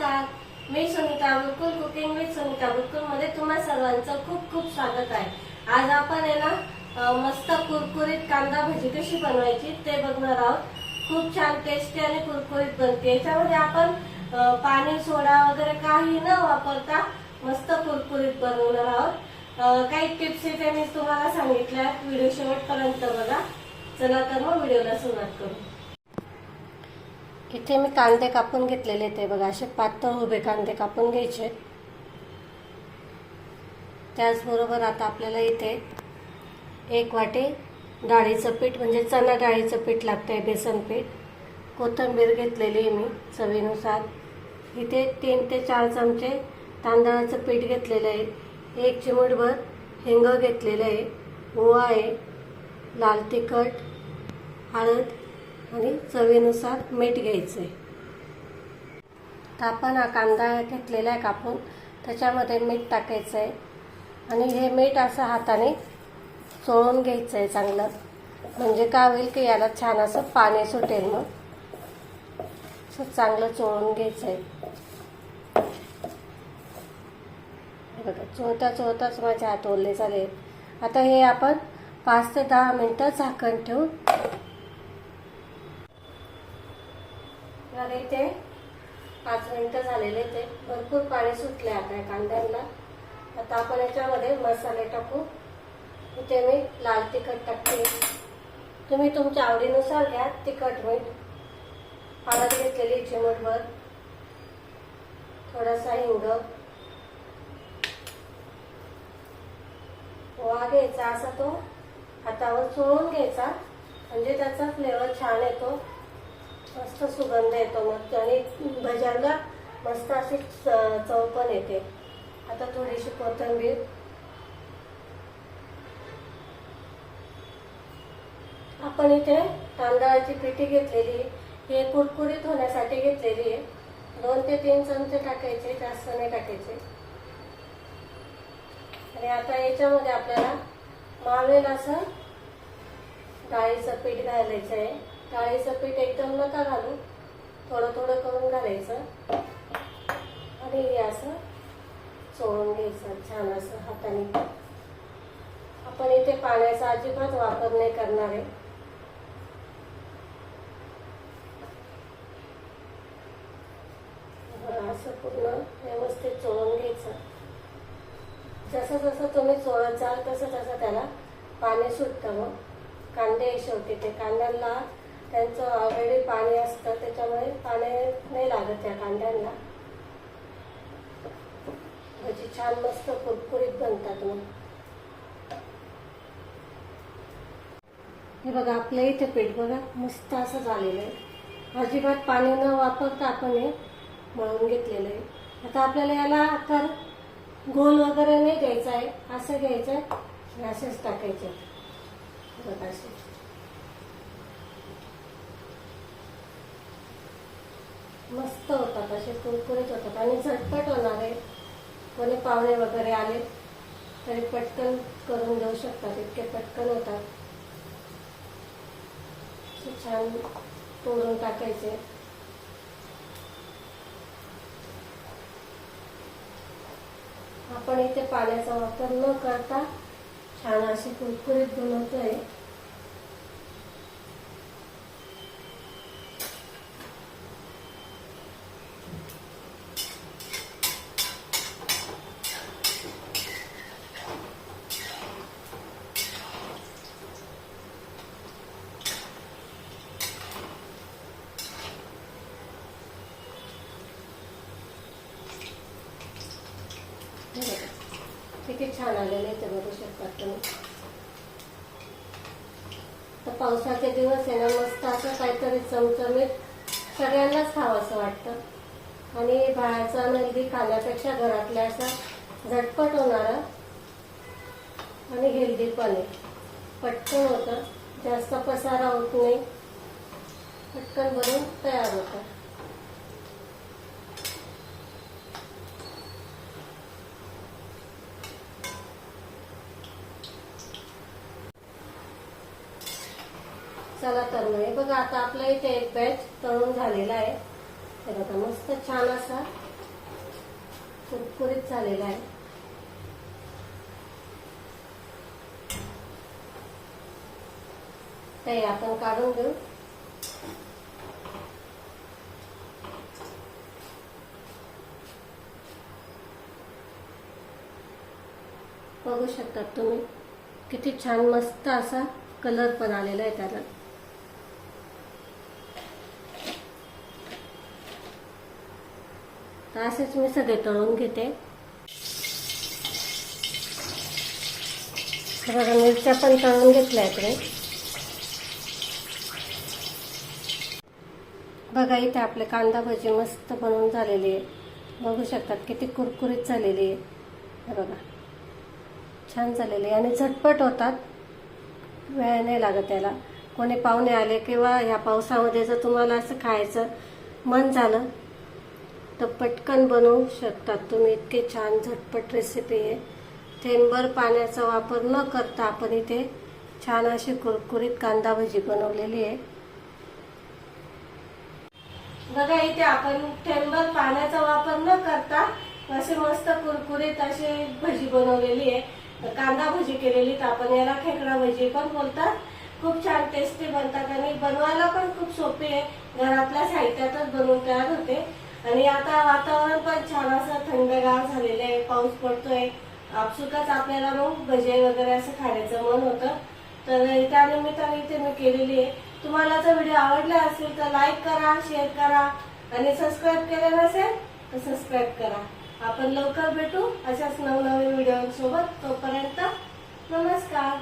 नमस्कार. मी Sunita Bulkul cooking with Sunita बुलकुलमध्ये तुम्हा सर्वांचं खूप खूप स्वागत आहे. आज आपण आहे ना मस्त कुरकुरीत कांदा भजी कशी बनवायची ते बघणार आहोत. खूप छान टेस्टी आणि कुरकुरीत बनते. याच्यामध्ये आपण पाणी सोडा वगैरे काही न वापरता मस्त कुरकुरीत बनवणार आहोत. काही टिप्स इथे मी तुम्हाला सांगितल्या व्हिडिओ शेवटपर्यंत बघा. चला तर मग व्हिडिओला सुरुवात करू. इथे मी कांदे कापून घेतलेले ते बघा असे पातळ उभे कांदे कापून घ्यायचे. त्याचबरोबर आता आपल्याला इथे एक वाटी डाळीचं पीठ म्हणजे चणा डाळीचं पीठ लागतं आहे बेसन पीठ. कोथिंबीर घेतलेली आहे मी चवीनुसार. इथे तीन ते चार चमचे तांदळाचं पीठ घेतलेलं आहे. एक चिमूटभर हिंग घेतलेलं आहे. ओवा आहे लाल तिखट हळद आणि चवीनुसार मीठ घ्यायचं. आहे तर आपण हा कांदा घेतलेला आहे कापून त्याच्यामध्ये मीठ टाकायचं आहे आणि हे मीठ असं हाताने चोळून घ्यायचं आहे चांगलं. म्हणजे काय होईल की याला छान असं पाणी सुटेल मग. असं चांगलं चोळून घ्यायचं आहे बघा चोळता चोळताच माझे हात ओरले झाले. आता हे आपण पाच ते दहा मिनटं झाकण ठेवून तर इथे पाच मिनिटं झालेले ते. भरपूर पाणी सुटले आता या कांद्यांना आता आपण याच्यामध्ये मसाले टाकू. इथे मी लाल तिखट टाकते. तुम्ही तुमच्या आवडीनुसार घ्या तिखट मीठ. हळद घेतलेली चिमटभर. थोडासा हिंग. पोहा घ्यायचा असा तो. हातावर चोळून घ्यायचा. म्हणजे त्याचा फ्लेवर छान येतो. मस्त सुगंध येतो मग आणि भज्यांना मस्त अशी च- चव पण येते. आता थोडीशी कोथिंबीर. आपण इथे तांदळाची पिठी घेतलेली हे कुरकुरीत होण्यासाठी घेतलेली आहे. दोन ते तीन चमचे टाकायचे जास्त नाही टाकायचे. आणि आता याच्यामध्ये आपल्याला मावेल असं डाळीचं पीठ घालायचं आहे. डाळीचं पीठ एकदम नका घालू. थोडं थोडं करून घालायचं. आणि हे असं चोळून घ्यायचं छान असं हाताने. आपण इथे पाण्याचा अजिबात वापर नाही करणार आहे. असं पूर्ण व्यवस्थित चोळून घ्यायचं. जसं जसं तुम्ही चोळत जाल तसं तसं त्याला पाणी सुटतं मग. कांदे शेवटी ते कांद्याला त्यांचं ऑलरेडी पाणी असतं त्याच्यामुळे पाणी नाही लागत त्या कांद्यांना. भजी छान मस्त कुरकुरीत बनतात मग. हे बघा आपल्या इथे पीठ बघा मस्त असं झालेलं आहे. अजिबात पाणी न वापरता आपण हे मळून घेतलेलं आहे. आता आपल्याला याला आकार गोल वगैरे नाही द्यायचा आहे असं घ्यायचं आहे. असेच टाकायचे. बघा असे. मस्त होतात असे कुरकुरीत होतात आणि झटपट होणार आहे. कोणी पाहुणे वगैरे आले तरी पटकन करून देऊ शकतात इतके पटकन होतात. छान तोडून टाकायचे. आपण इथे पाण्याचा वापर न करता छान अशी कुरकुरीत बनवतोय. हे किती छान आलेले आहे ते बघू शकतात तुम्ही. तर पावसाचे दिवस आहे ना मस्त असं काहीतरी चमचमीत सगळ्यांनाच खावं असं वाटतं. आणि बाहेरचा नगदी खाण्यापेक्षा घरातल्या असं झटपट होणार आणि हेल्दी पण आहे. पटकन होतं. जास्त पसारा होत नाही. पटकन बनून तयार होतं. झाला तर नाही बघा आता आपला इथे एक बॅच तळून झालेला आहे. तर बघा मस्त छान असा कुरकुरीत झालेला आहे. ते आपण काढून घेऊ. बघू शकतात तुम्ही. किती छान मस्त असा कलर पण आलेला आहे त्याला. तर असेच मी सगळे तळून घेते. बघा मिरच्या पण तळून घेतल्या इकडे. बघा इथे आपले कांदा भजी मस्त बनवून झालेली आहे. बघू शकतात किती कुरकुरीत झालेली आहे. बघा छान झालेली आहे. आणि झटपट होतात. वेळ नाही लागत त्याला. कोणी पाहुणे आले किंवा ह्या पावसामध्ये जर तुम्हाला असं खायचं मन झालं तर पटकन बनवू शकतात. तुम्ही इतके छान झटपट रेसिपी आहे. थेंबर पाण्याचा वापर न करता आपण इथे छान अशी कुरकुरीत कांदा भजी बनवलेली आहे. बघा इथे आपण थेंबर पाण्याचा वापर न करता असे मस्त कुरकुरीत अशी भजी बनवलेली आहे. कांदा भजी केलेली तर आपण याला खेकडा भजी पण बोलतात. खूप छान टेस्टी बनतात आणि बनवायला पण खूप सोपी आहे. घरातल्या साहित्यातच बनवून तयार होते. आणि आता वातावरण पण छान असं थंडगार झालेलं आहे पाऊस पडतोय. आपसुकच आपल्याला मग भजे वगैरे असं खाण्याचं मन होतं. तर त्यानिमित्ताने इथे मी केलेली आहे. तुम्हाला जर व्हिडिओ आवडला असेल तर लाईक करा शेअर करा आणि सबस्क्राईब केलं नसेल तर सबस्क्राईब करा. आपण लवकर भेटू अशाच नवनवीन व्हिडिओ सोबत तोपर्यंत नमस्कार.